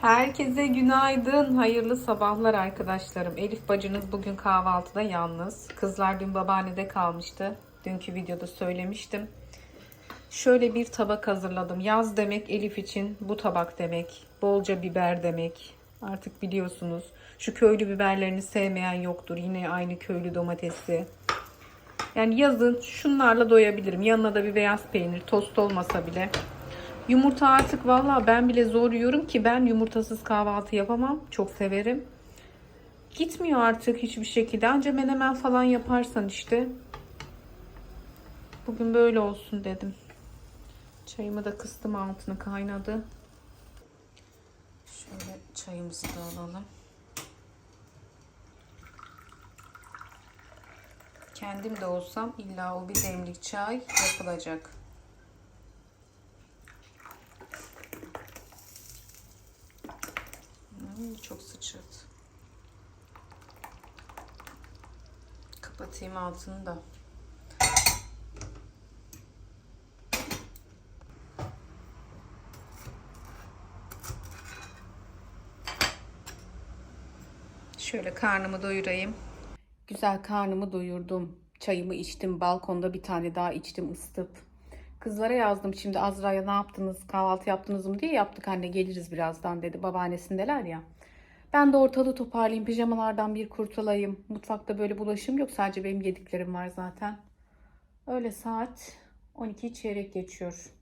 Herkese günaydın, hayırlı sabahlar arkadaşlarım. Elif bacınız bugün kahvaltıda yalnız. Kızlar dün babaannede kalmıştı. Dünkü videoda söylemiştim. Şöyle bir tabak hazırladım. Yaz demek Elif için bu tabak demek. Bolca biber demek. Artık biliyorsunuz. Şu köylü biberlerini sevmeyen yoktur. Yine aynı köylü domatesi. Yani yazın şunlarla doyabilirim. Yanına da bir beyaz peynir, tost olmasa bile. Yumurta artık valla ben bile zor yiyorum ki ben yumurtasız kahvaltı yapamam. Çok severim. Gitmiyor artık hiçbir şekilde. Anca menemen falan yaparsan işte. Bugün böyle olsun dedim. Çayımı da kıstım altına kaynadı. Şöyle çayımızı da alalım. Kendim de olsam illa o bir demlik çay yapılacak. Hmm, çok sıçradı. Kapatayım altını da. Şöyle karnımı doyurayım. Güzel karnımı doyurdum. Çayımı içtim. Balkonda bir tane daha içtim ısıtıp. Kızlara yazdım şimdi Azra'ya ne yaptınız kahvaltı yaptınız mı diye yaptık anne geliriz birazdan dedi babaannesindeler ya. Ben de ortalığı toparlayayım pijamalardan bir kurtulayım. Mutfakta böyle bulaşım yok sadece benim yediklerim var zaten. Öyle saat 12 çeyrek geçiyor.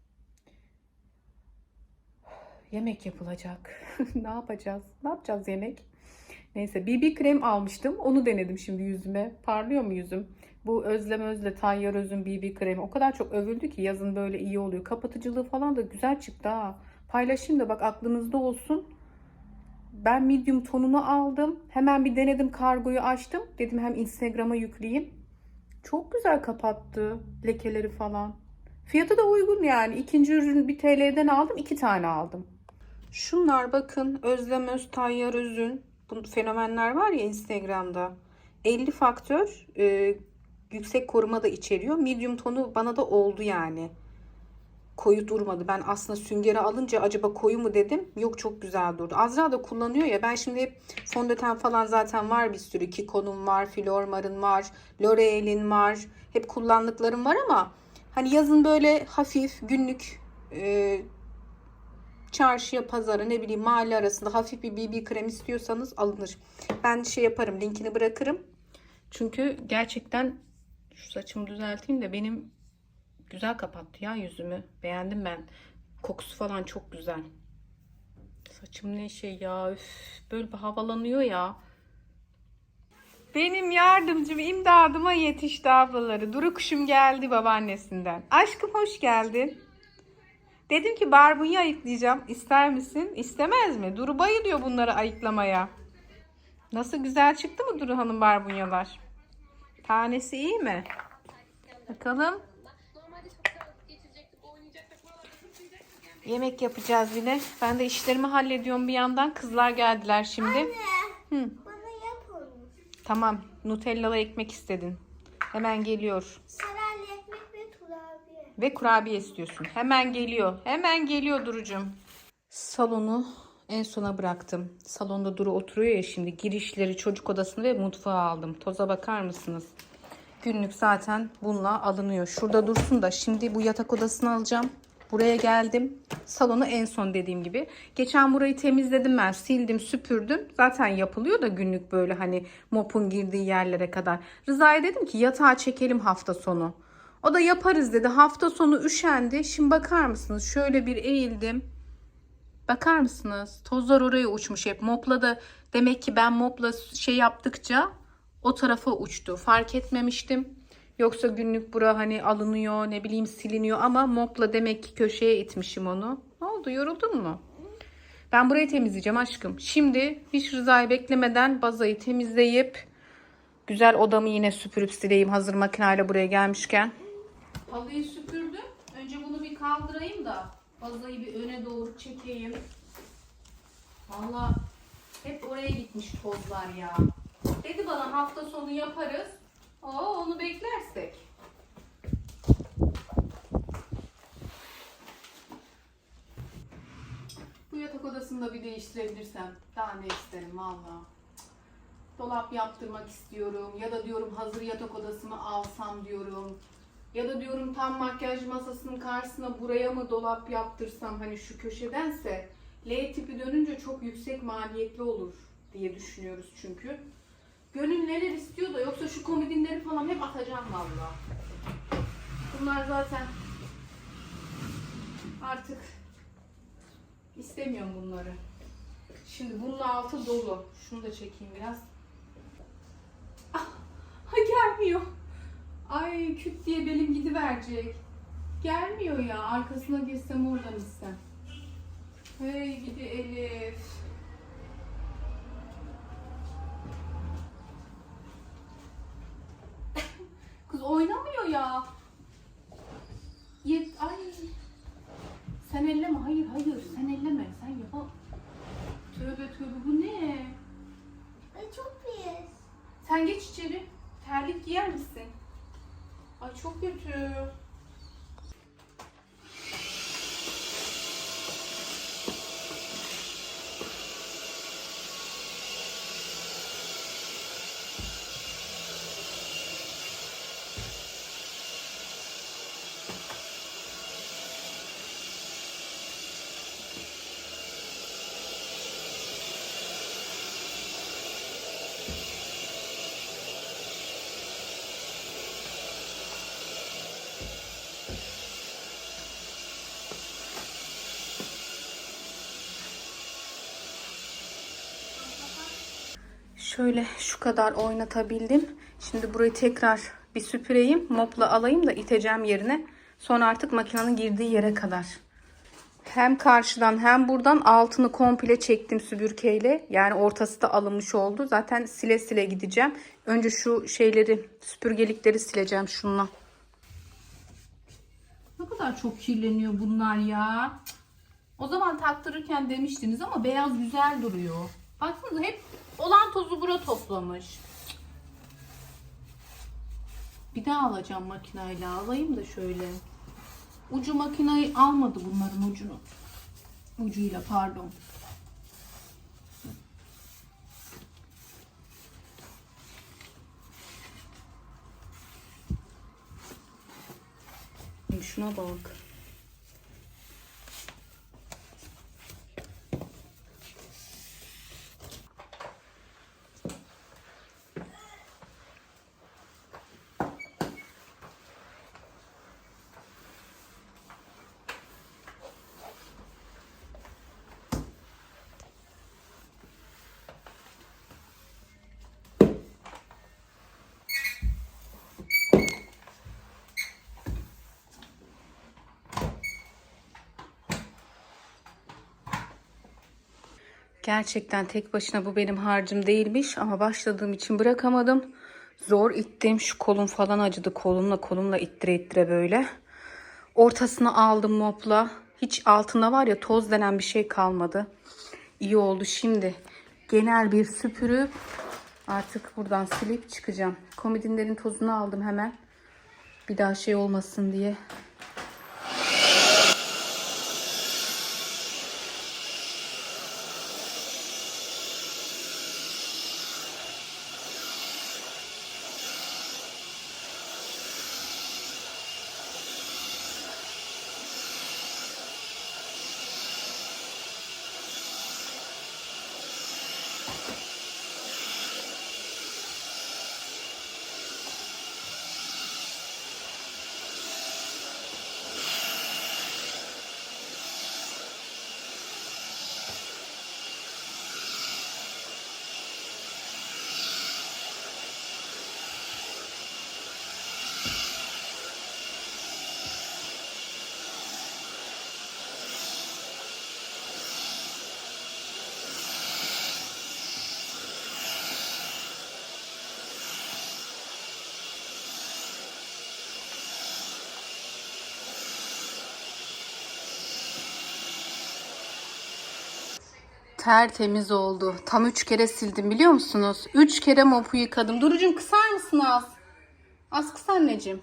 Yemek yapılacak. ne yapacağız? Ne yapacağız yemek? Neyse BB krem almıştım. Onu denedim şimdi yüzüme. Parlıyor mu yüzüm? Bu Özlem Özle Tayyar Öz'ün BB kremi o kadar çok övüldü ki yazın böyle iyi oluyor. Kapatıcılığı falan da güzel çıktı ha. Paylaşayım da bak aklınızda olsun. Ben medium tonunu aldım. Hemen bir denedim kargoyu açtım. Dedim hem Instagram'a yükleyeyim. Çok güzel kapattı lekeleri falan. Fiyatı da uygun yani. İkinci ürün bir TL'den aldım. iki tane aldım. Şunlar bakın Özlem Öz Tayyar Öz'ün bu fenomenler var ya Instagram'da. 50 faktör e, yüksek koruma da içeriyor. Medium tonu bana da oldu yani. Koyu durmadı. Ben aslında süngeri alınca acaba koyu mu dedim. Yok çok güzel durdu. Azra da kullanıyor ya. Ben şimdi hep fondöten falan zaten var bir sürü. Kiko'nun var, Flormar'ın var, L'Oreal'in var. Hep kullandıklarım var ama hani yazın böyle hafif günlük e, çarşıya, pazara ne bileyim mahalle arasında hafif bir BB krem istiyorsanız alınır. Ben şey yaparım linkini bırakırım. Çünkü gerçekten şu saçımı düzelteyim de benim güzel kapattı ya yüzümü. Beğendim ben. Kokusu falan çok güzel. Saçım ne şey ya. Üf, böyle bir havalanıyor ya. Benim yardımcım imdadıma yetişti ablaları. Duru kuşum geldi babaannesinden. Aşkım hoş geldin. Dedim ki barbunya ayıklayacağım. İster misin? İstemez mi? Duru bayılıyor bunları ayıklamaya. Nasıl güzel çıktı mı Duru Hanım barbunyalar? Tanesi iyi mi? Bakalım. Yemek yapacağız yine. Ben de işlerimi hallediyorum bir yandan. Kızlar geldiler şimdi. Hı. Bana yap onu. Tamam. Nutellalı ekmek istedin. Hemen geliyor. Saraylı ekmek ve kurabiye. Ve kurabiye istiyorsun. Hemen geliyor. Hemen geliyor Duru'cum. Salonu en sona bıraktım. Salonda Duru oturuyor ya şimdi. Girişleri, çocuk odasını ve mutfağı aldım. Toza bakar mısınız? Günlük zaten bununla alınıyor. Şurada dursun da şimdi bu yatak odasını alacağım. Buraya geldim. Salonu en son dediğim gibi. Geçen burayı temizledim ben. Sildim, süpürdüm. Zaten yapılıyor da günlük böyle hani mopun girdiği yerlere kadar. Rıza'ya dedim ki yatağa çekelim hafta sonu. O da yaparız dedi. Hafta sonu üşendi. Şimdi bakar mısınız? Şöyle bir eğildim. Bakar mısınız? Tozlar oraya uçmuş hep. Mopla da demek ki ben mopla şey yaptıkça o tarafa uçtu. Fark etmemiştim. Yoksa günlük bura hani alınıyor ne bileyim siliniyor ama mopla demek ki köşeye itmişim onu. Ne oldu yoruldun mu? Ben burayı temizleyeceğim aşkım. Şimdi hiç rızayı beklemeden bazayı temizleyip güzel odamı yine süpürüp sileyim hazır makineyle buraya gelmişken. Halıyı süpürdüm. Önce bunu bir kaldırayım da bazayı bir öne doğru çekeyim. Valla hep oraya gitmiş tozlar ya. Dedi bana hafta sonu yaparız. Oo onu beklersek. Bu yatak odasını da bir değiştirebilirsem daha ne isterim valla. Dolap yaptırmak istiyorum ya da diyorum hazır yatak odasımı alsam diyorum. Ya da diyorum tam makyaj masasının karşısına buraya mı dolap yaptırsam hani şu köşedense L tipi dönünce çok yüksek maliyetli olur diye düşünüyoruz çünkü. Gönül neler istiyor da yoksa şu komodinleri falan hep atacağım valla. Bunlar zaten artık istemiyorum bunları. Şimdi bunun altı dolu. Şunu da çekeyim biraz. Ah, gelmiyor. Ay küt diye belim gidiverecek. Gelmiyor ya. Arkasına girsem oradan istem. Hey gidi Elif. Kız oynamıyor ya. Yet ay. Sen elleme. Hayır hayır. Sen elleme. Sen yap. Tövbe tövbe bu ne? Ay çok pis. Sen geç içeri. Terlik giyer misin? Ay çok kötü. Şöyle şu kadar oynatabildim. Şimdi burayı tekrar bir süpüreyim. Mopla alayım da iteceğim yerine. Sonra artık makinenin girdiği yere kadar. Hem karşıdan hem buradan altını komple çektim süpürgeyle. Yani ortası da alınmış oldu. Zaten sile sile gideceğim. Önce şu şeyleri süpürgelikleri sileceğim şununla. Ne kadar çok kirleniyor bunlar ya. O zaman taktırırken demiştiniz ama beyaz güzel duruyor. Baksanıza hep olan tozu bura toplamış. Bir daha alacağım makinayla. Alayım da şöyle. Ucu makinayı almadı bunların ucunu. Ucuyla pardon. Şuna bak. Gerçekten tek başına bu benim harcım değilmiş ama başladığım için bırakamadım. Zor ittim. Şu kolum falan acıdı. Kolumla kolumla ittire ittire böyle. Ortasını aldım mopla. Hiç altında var ya toz denen bir şey kalmadı. İyi oldu şimdi. Genel bir süpürüp artık buradan silip çıkacağım. Komodinlerin tozunu aldım hemen. Bir daha şey olmasın diye. Tertemiz oldu. Tam üç kere sildim biliyor musunuz? Üç kere mopu yıkadım. Durucum kısar mısın az? Az kısa anneciğim.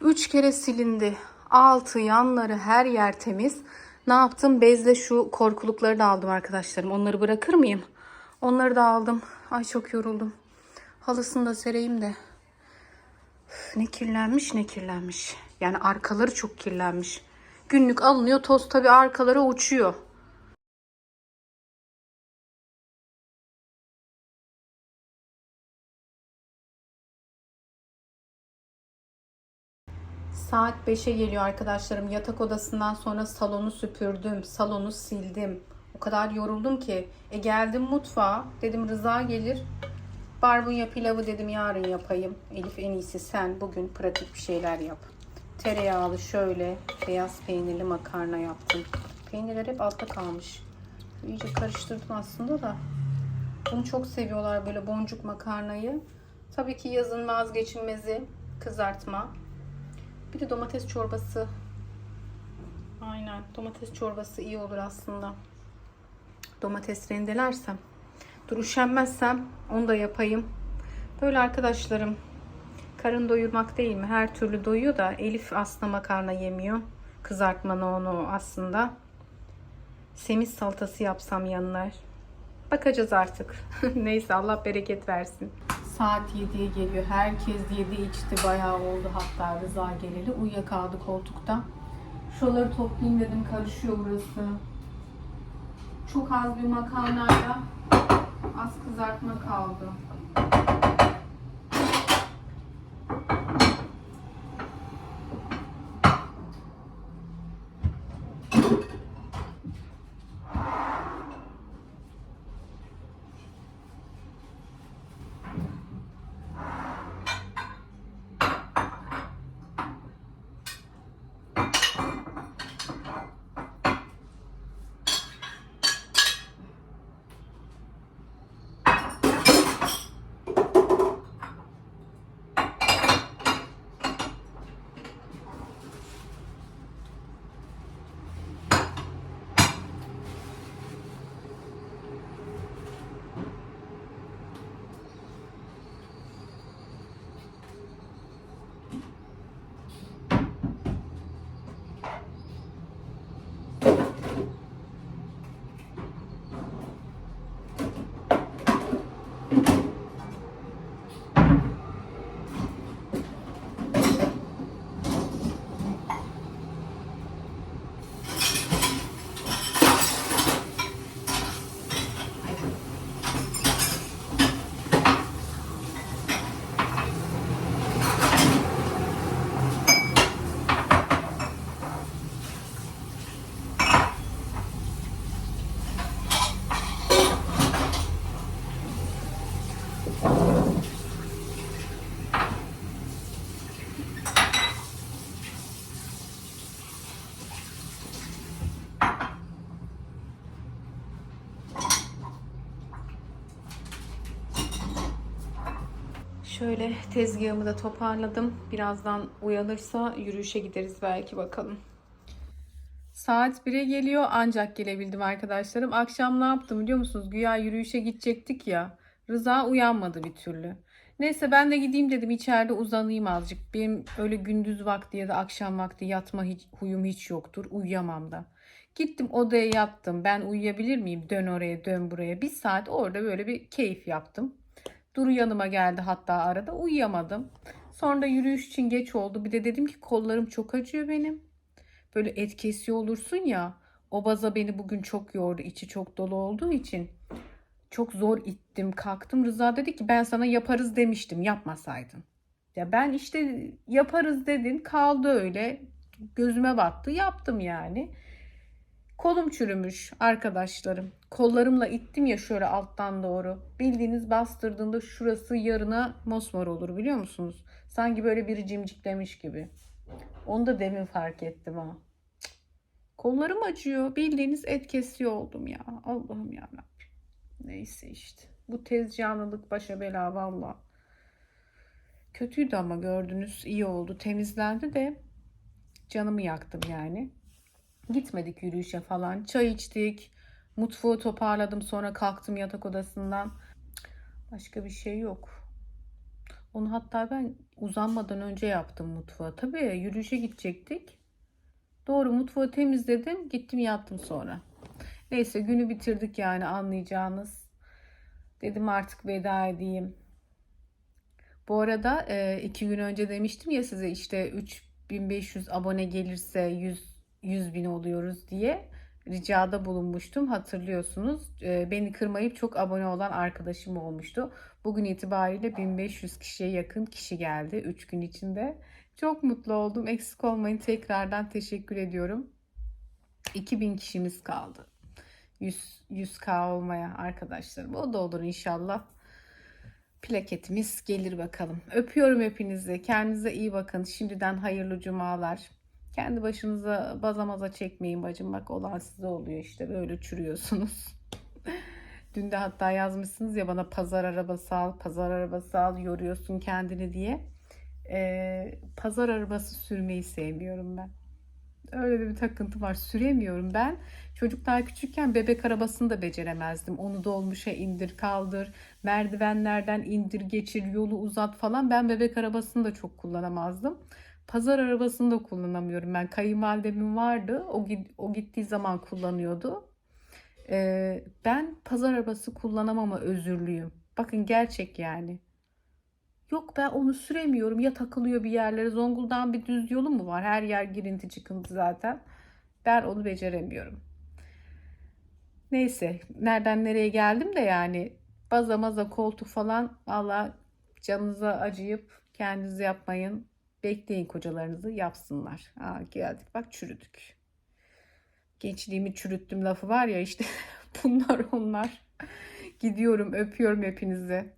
Üç kere silindi. Altı, yanları, her yer temiz. Ne yaptım? Bezle şu korkulukları da aldım arkadaşlarım. Onları bırakır mıyım? Onları da aldım. Ay çok yoruldum. Halısını da sereyim de. Üf, ne kirlenmiş ne kirlenmiş. Yani arkaları çok kirlenmiş. Günlük alınıyor toz tabii arkalara uçuyor. Saat 5'e geliyor arkadaşlarım. Yatak odasından sonra salonu süpürdüm. Salonu sildim. O kadar yoruldum ki. E geldim mutfağa. Dedim Rıza gelir. Barbunya pilavı dedim yarın yapayım. Elif en iyisi sen bugün pratik bir şeyler yap. Tereyağlı şöyle beyaz peynirli makarna yaptım. Peynirler hep altta kalmış. İyice karıştırdım aslında da. Bunu çok seviyorlar böyle boncuk makarnayı. Tabii ki yazın vazgeçilmezi kızartma. Bir de domates çorbası. Aynen domates çorbası iyi olur aslında. Domates rendelersem. Dur üşenmezsem onu da yapayım. Böyle arkadaşlarım. Karın doyurmak değil mi? Her türlü doyuyor da Elif aslında makarna yemiyor. Kızartmanı onu aslında. Semiz salatası yapsam yanına. Bakacağız artık. Neyse Allah bereket versin. Saat 7'ye geliyor. Herkes yedi içti. Bayağı oldu hatta Rıza geleli. Uyuyakaldı koltukta. Şuraları toplayayım dedim. Karışıyor burası. Çok az bir makarnayla az kızartma kaldı. Şöyle tezgahımı da toparladım. Birazdan uyanırsa yürüyüşe gideriz belki bakalım. Saat 1'e geliyor ancak gelebildim arkadaşlarım. Akşam ne yaptım biliyor musunuz? Güya yürüyüşe gidecektik ya. Rıza uyanmadı bir türlü. Neyse ben de gideyim dedim içeride uzanayım azıcık. Benim öyle gündüz vakti ya da akşam vakti yatma hiç, huyum hiç yoktur. Uyuyamam da. Gittim odaya yattım. Ben uyuyabilir miyim? Dön oraya dön buraya. Bir saat orada böyle bir keyif yaptım. Duru yanıma geldi hatta arada. Uyuyamadım. Sonra da yürüyüş için geç oldu. Bir de dedim ki kollarım çok acıyor benim. Böyle et kesiyor olursun ya. O baza beni bugün çok yordu. içi çok dolu olduğu için. Çok zor ittim kalktım. Rıza dedi ki ben sana yaparız demiştim yapmasaydın. Ya ben işte yaparız dedin kaldı öyle. Gözüme battı yaptım yani. Kolum çürümüş arkadaşlarım. Kollarımla ittim ya şöyle alttan doğru. Bildiğiniz bastırdığında şurası yarına mosmor olur biliyor musunuz? Sanki böyle biri cimciklemiş gibi. Onu da demin fark ettim ha. Kollarım acıyor. Bildiğiniz et kesiyor oldum ya. Allah'ım ya Neyse işte. Bu tez canlılık başa bela valla. Kötüydü ama gördünüz iyi oldu. Temizlendi de canımı yaktım yani. Gitmedik yürüyüşe falan. Çay içtik. Mutfağı toparladım. Sonra kalktım yatak odasından. Başka bir şey yok. Onu hatta ben uzanmadan önce yaptım mutfağı. Tabii yürüyüşe gidecektik. Doğru mutfağı temizledim. Gittim yattım sonra. Neyse günü bitirdik yani anlayacağınız. Dedim artık veda edeyim. Bu arada e, iki gün önce demiştim ya size işte 3500 abone gelirse 100 100 bin oluyoruz diye ricada bulunmuştum hatırlıyorsunuz. E, beni kırmayıp çok abone olan arkadaşım olmuştu. Bugün itibariyle 1500 kişiye yakın kişi geldi 3 gün içinde. Çok mutlu oldum. Eksik olmayın. Tekrardan teşekkür ediyorum. 2000 kişimiz kaldı. 100 100k olmaya arkadaşlarım. O da olur inşallah. Plaketimiz gelir bakalım. Öpüyorum hepinizi. Kendinize iyi bakın. Şimdiden hayırlı cumalar. Kendi başınıza baza maza çekmeyin bacım. Bak olan size oluyor işte. Böyle çürüyorsunuz. Dün de hatta yazmışsınız ya bana pazar arabası al, pazar arabası al, yoruyorsun kendini diye. Ee, pazar arabası sürmeyi sevmiyorum ben. Öyle bir takıntı var. Süremiyorum ben. Çocuklar küçükken bebek arabasını da beceremezdim. Onu dolmuşa indir kaldır, merdivenlerden indir geçir, yolu uzat falan. Ben bebek arabasını da çok kullanamazdım. Pazar arabasını da kullanamıyorum. Ben kayınvalidemin vardı. O, o gittiği zaman kullanıyordu. Ee, ben pazar arabası kullanamama özürlüyüm. Bakın gerçek yani. Yok ben onu süremiyorum. Ya takılıyor bir yerlere. Zonguldak'ın bir düz yolu mu var? Her yer girinti çıkıntı zaten. Ben onu beceremiyorum. Neyse. Nereden nereye geldim de yani. Baza maza koltuk falan. Valla canınıza acıyıp kendiniz yapmayın. Bekleyin kocalarınızı yapsınlar. Aa, geldik bak çürüdük. Gençliğimi çürüttüm lafı var ya işte. Bunlar onlar. Gidiyorum öpüyorum hepinizi.